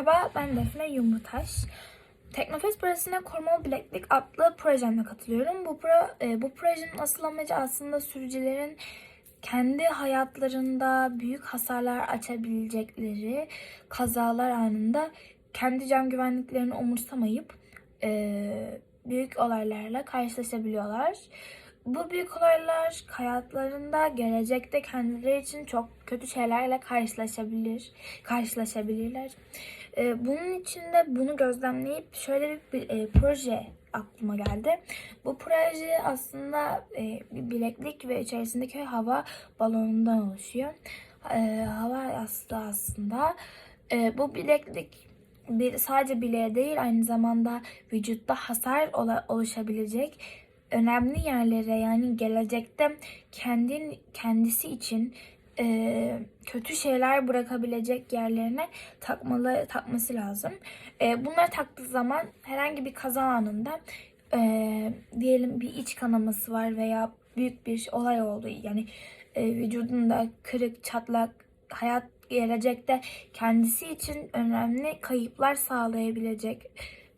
Merhaba, ben Defne Yumurtaş. Teknofest Projesi'ne Korumalı Bileklik adlı projemle katılıyorum. Bu, pro, e, bu projenin asıl amacı aslında sürücülerin kendi hayatlarında büyük hasarlar açabilecekleri kazalar anında kendi can güvenliklerini umursamayıp e, büyük olaylarla karşılaşabiliyorlar. Bu büyük olaylar hayatlarında gelecekte kendileri için çok kötü şeylerle karşılaşabilir, karşılaşabilirler. Ee, bunun için de bunu gözlemleyip şöyle bir, bir, e, proje aklıma geldi. Bu proje aslında e, bir bileklik ve içerisindeki hava balonundan oluşuyor. E, hava yastığı aslında. E, bu bileklik bir, sadece bileğe değil aynı zamanda vücutta hasar oluşabilecek önemli yerlere yani gelecekte kendin kendisi için e, kötü şeyler bırakabilecek yerlerine takmalı takması lazım. E, bunları taktığı zaman herhangi bir kaza anında e, diyelim bir iç kanaması var veya büyük bir olay oldu yani e, vücudunda kırık çatlak hayat gelecekte kendisi için önemli kayıplar sağlayabilecek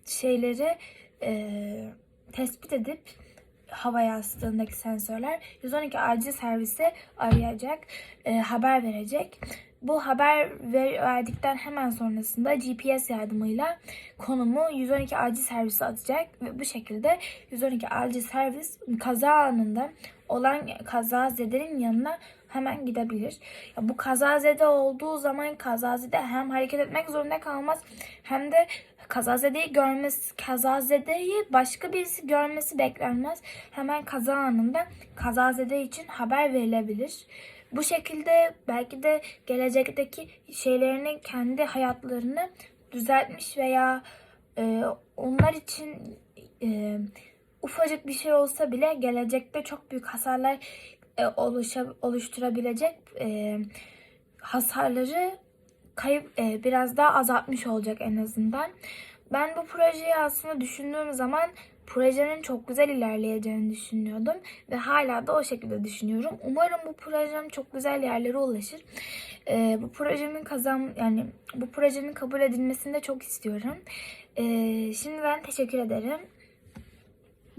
şeyleri e, tespit edip hava yastığındaki sensörler 112 acil servisi arayacak, e, haber verecek. Bu haber ver, verdikten hemen sonrasında GPS yardımıyla konumu 112 acil servise atacak ve bu şekilde 112 acil servis kaza anında olan kazazedenin yanına hemen gidebilir. Ya bu kazazede olduğu zaman kazazede hem hareket etmek zorunda kalmaz hem de kazazedeyi görmesi, kazazedeyi başka birisi görmesi beklenmez. Hemen kaza anında kazazede için haber verilebilir. Bu şekilde belki de gelecekteki şeylerini, kendi hayatlarını düzeltmiş veya e, onlar için e, ufacık bir şey olsa bile gelecekte çok büyük hasarlar e, oluşa, oluşturabilecek e, hasarları kayıp e, biraz daha azaltmış olacak en azından. Ben bu projeyi aslında düşündüğüm zaman projenin çok güzel ilerleyeceğini düşünüyordum ve hala da o şekilde düşünüyorum. Umarım bu projem çok güzel yerlere ulaşır. E, bu projemin kazan yani bu projenin kabul edilmesini de çok istiyorum. E, şimdiden teşekkür ederim.